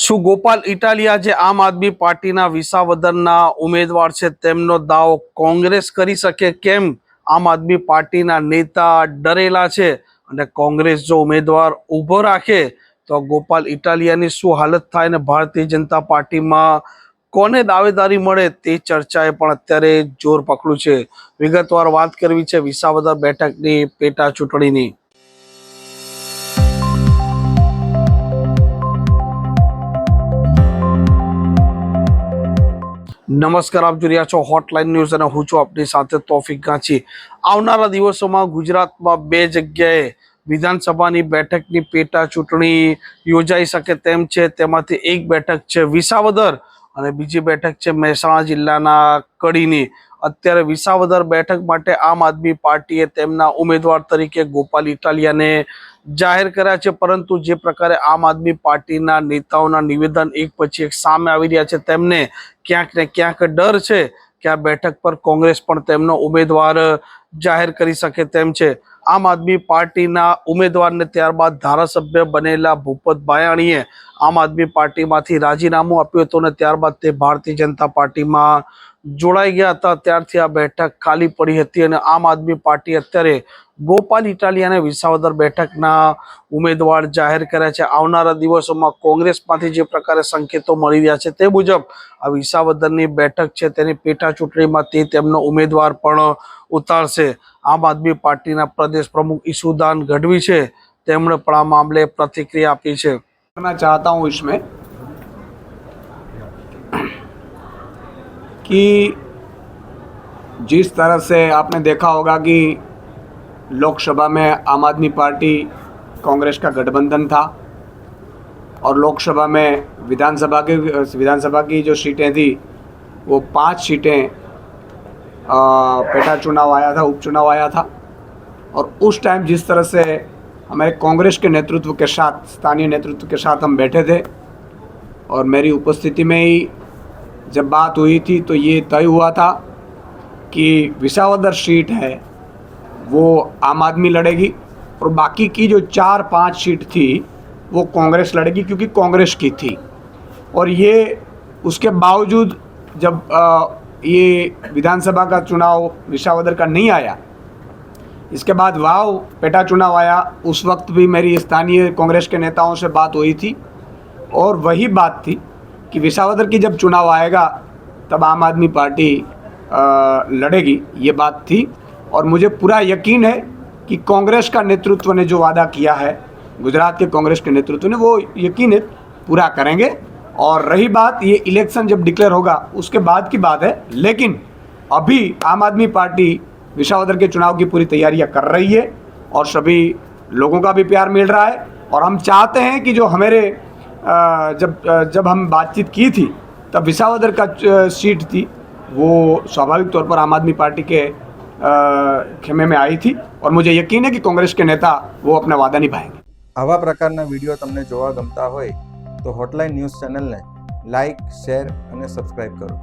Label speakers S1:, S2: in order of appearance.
S1: શું ગોપાલ ઇટાલિયા જે આમ આદમી પાર્ટીના વિસાવદનના ઉમેદવાર છે, તેમનો દાવો કોંગ્રેસ કરી શકે કેમ? આમ આદમી પાર્ટીના નેતા ડરેલા છે અને કોંગ્રેસ જો ઉમેદવાર ઊભો રાખે, તો ગોપાલ ઇટાલિયાની શું હાલત થાય અને ભારતીય જનતા પાર્ટીમાં કોને દાવેદારી મળે તે ચર્ચાએ પણ અત્યારે જોર પકડ્યું છે. વિગતવાર વાત કરવી છે વિસાવદર બેઠકની પેટા ચૂંટણીની. નમસ્કાર, આપ જોઈ રહ્યા છો હોટલાઇન ન્યૂઝ અને હું છું આપની સાથે તોફિક ગાંચી. આવનારા દિવસોમાં ગુજરાતમાં બે જગ્યાએ વિધાનસભાની બેઠકની પેટા ચૂંટણી યોજાઈ શકે તેમ છે. તેમાંથી એક બેઠક છે વિસાવદર અને બીજી બેઠક છે મહેસાણા જિલ્લાના કડીની. અત્યારે વિસાવદર બેઠક માટે આમ આદમી પાર્ટીએ તેમના ઉમેદવાર તરીકે ગોપાલ ઇટાલિયાને જાહેર કર્યા છે, પરંતુ જે પ્રકારે આમ આદમી પાર્ટીના નેતાઓના નિવેદન એક પછી એક સામે આવી રહ્યા છે, તેમને ક્યાંક ને ક્યાંક ડર છે કે આ બેઠક પર કોંગ્રેસ પણ તેમનો ઉમેદવાર જાહેર કરી શકે તેમ છે. આમ આદમી પાર્ટીના ઉમેદવારને ત્યારબાદ ધારાસભ્ય બનેલા ભૂપત ભાયાણીએ આમ આદમી પાર્ટીમાંથી રાજીનામું આપ્યું હતું અને ત્યારબાદ તે ભારતીય જનતા પાર્ટીમાં જોડાઈ ગયા હતા. ત્યારથી આ બેઠક ખાલી પડી હતી અને આમ આદમી પાર્ટી અત્યારે ગોપાલ ઇટાલિયાને વિસાવદર બેઠકના ઉમેદવાર જાહેર કર્યા છે. આવનારા દિવસોમાં કોંગ્રેસમાંથી જે પ્રકારે સંકેતો મળી રહ્યા છે તે મુજબ આ વિસાવદરની બેઠક છે તેની પેટા ચૂંટણીમાં તે તેમનો ઉમેદવાર પણ ઉતારશે. આમ આદમી પાર્ટીના પ્રદેશ પ્રમુખ ઈસુદાન ગઢવી છે. તેમણે પણ આ મામલે પ્રતિક્રિયા આપી છે.
S2: ચાહતા હું ઇસમે कि जिस तरह से आपने देखा होगा कि लोकसभा में आम आदमी पार्टी कांग्रेस का गठबंधन था और लोकसभा में विधानसभा के, विधानसभा की जो सीटें थी, वो पाँच सीटें पेटा चुनाव आया था, उपचुनाव आया था। और उस टाइम जिस तरह से हमारे कांग्रेस के नेतृत्व के साथ, स्थानीय नेतृत्व के साथ हम बैठे थे और मेरी उपस्थिति में ही जब बात हुई थी तो ये तय हुआ था कि विसावदर सीट है वो आम आदमी लड़ेगी और बाकी की जो चार पाँच सीट थी वो कांग्रेस लड़ेगी क्योंकि कांग्रेस की थी। और ये उसके बावजूद जब अ, ये विधानसभा का चुनाव विसावदर का नहीं आया इसके बाद वाव पेटा चुनाव आया उस वक्त भी मेरी स्थानीय कांग्रेस के नेताओं से बात हुई थी और वही बात थी कि विसावदर की जब चुनाव आएगा तब आम आदमी पार्टी अ, लड़ेगी ये बात थी। और मुझे पूरा यकीन है कि कांग्रेस का नेतृत्व ने जो वादा किया है गुजरात के कांग्रेस के नेतृत्व ने वो यकीन है पूरा करेंगे। और रही बात ये इलेक्शन जब डिक्लेयर होगा उसके बाद की बात है। लेकिन अभी आम आदमी पार्टी विशावदर के चुनाव की पूरी तैयारियाँ कर रही है और सभी लोगों का भी प्यार मिल रहा है। और हम चाहते हैं कि जो हमारे जब अ, जब हम बातचीत की थी तब विसावदर का अ, सीट थी वो स्वाभाविक तौर पर आम आदमी पार्टी के अ, खेमे में आई थी और मुझे यकीन है कि कांग्रेस के नेता वो अपना वादा निभाएंगे
S3: આવા પ્રકારના વિડીયો તમને જોવા ગમતા હોય તો હોટલાઇન ન્યૂઝ ચેનલને લાઇક શેર અને સબસ્ક્રાઇબ કરો